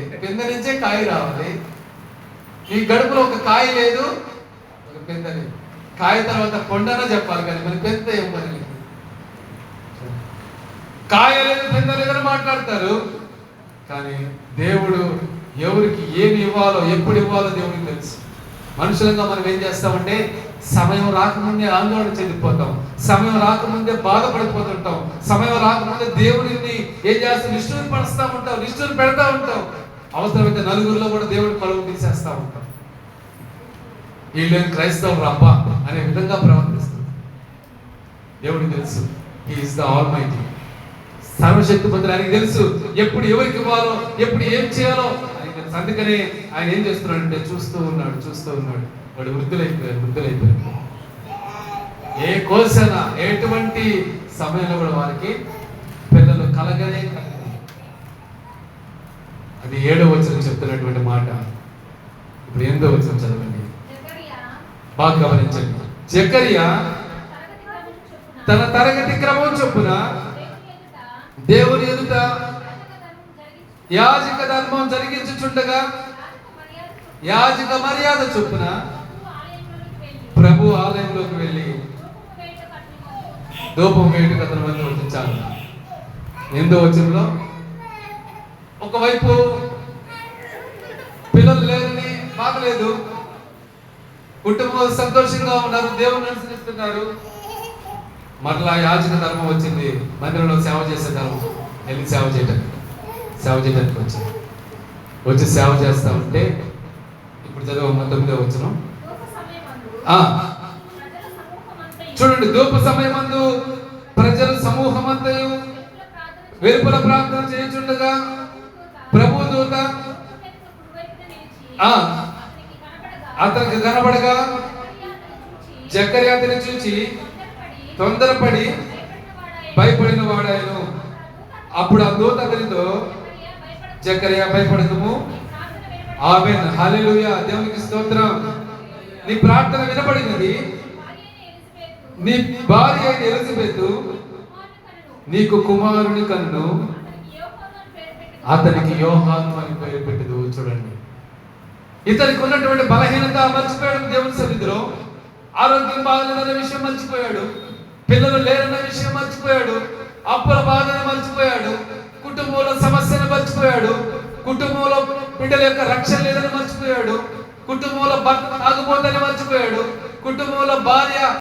పిందె నుంచే కాయ రావాలి. నీ గడుపులో ఒక కాయ లేదు ఒక పిందె లేదు. కాయ తర్వాత కొండన చెప్పాలి కానీ మరి పెద్ద ఏం పని లేదు. కాయ లేదు పిందె లేదని మాట్లాడతారు. కానీ దేవుడు ఎవరికి ఏమి ఇవ్వాలో ఎప్పుడు ఇవ్వాలో దేవుడికి తెలుసు. మనుషులంగా మనం ఏం చేస్తామంటే సమయం రాకముందే ఆందోళన చెందిపోతాం. సమయం రాకముందే బాధపడిపోతుంటాం. సమయం రాకముందే దేవుడిని ఏం చేస్తాం? నిష్ఠూరు పడుస్తూ ఉంటాం నిష్ఠూరు పెడతా ఉంటాం. అవసరమైతే నలుగురిలో కూడా దేవుడి పలువు తీసేస్తా ఉంటాం వీళ్ళేం క్రైస్తవులు రబ్బా అనే విధంగా ప్రవర్తిస్తుంది. దేవుడికి తెలుసు he is the almighty సర్వశక్తి పొందిన ఆయనకి తెలుసు ఎప్పుడు ఎవరికి ఇవ్వాలో ఎప్పుడు ఏం చేయాలో అందుకనే ఆయన ఏం చేస్తున్నాడంటే చూస్తూ ఉన్నాడు చూస్తూ ఉన్నాడు. వాడు వృద్ధులైపోయారు వృద్ధులైపోయారు. ఏ కోసైనా ఎటువంటి సమయంలో కూడా వారికి పిల్లలు కలగనే అది ఏడో వచ్చిన చెప్తున్నటువంటి మాట. ఇప్పుడు ఎనిమిదో వచ్చిన చదవండి. బాగా గమనించండి. జకరియా తన తరగతి క్రమం చొప్పున దేవుని ఎదుట యాజక ధర్మం జరిగించుచుండగా యాజక మర్యాద చొప్పున ప్రభు ఆలయంలోకి వెళ్ళి ధూపం వేడుక అతని వద్ద వచ్చించాలి ఎందో వచ్చినలో ఒకవైపు పిల్లలు లేరని బాగలేదు కుటుంబం సంతోషంగా ఉన్నారు దేవుని అనుసరిస్తున్నారు. మరలా యాజక ధర్మం వచ్చింది. మందిరంలో సేవ చేసే ధర్మం. వెళ్ళి సేవ చేయడానికి సేవ చేయడానికి వచ్చింది వచ్చి సేవ చేస్తా ఉంటే ఇప్పుడు చదువు తొమ్మిదో వచ్చిన చూడండి దూప సమయమందు ప్రజల సమూహం అంతయు వెలుపల ప్రార్థన చేయుచుండగా ప్రభు దూత. ఆ, అతనికి కనబడగా జక్కర్యాతని చూచి తొందరపడి భయపడిన వాడాయను. అప్పుడు ఆ దూత అతనితో జకర్యా భయపడదుము ఆమెన్. హల్లెలూయా. దేవునికి స్తోత్రం. నీ ప్రార్థన వినపడినది. నీ భార్య అయిన ఎలిజబెత్ నీకు కుమారుని కన్ను. అతనికి యోహాను అని పేరు పెట్టదు. చూడండి. ఇతనికి ఉన్నటువంటి బలహీనత మర్చిపోయాడు దేవుని సన్నిధిలో. ఆరోగ్యం బాగలేదన్న విషయం మర్చిపోయాడు. పిల్లలు లేరన్న విషయం మర్చిపోయాడు. అప్పుల బాధను మర్చిపోయాడు. కుటుంబంలో సమస్యను మర్చిపోయాడు. కుటుంబంలో బిడ్డల యొక్క రక్షణ లేదని మర్చిపోయాడు. కుటుంబంలో భర్త తాగుబోతని మర్చిపోయాడు. కుటుంబంలో భార్య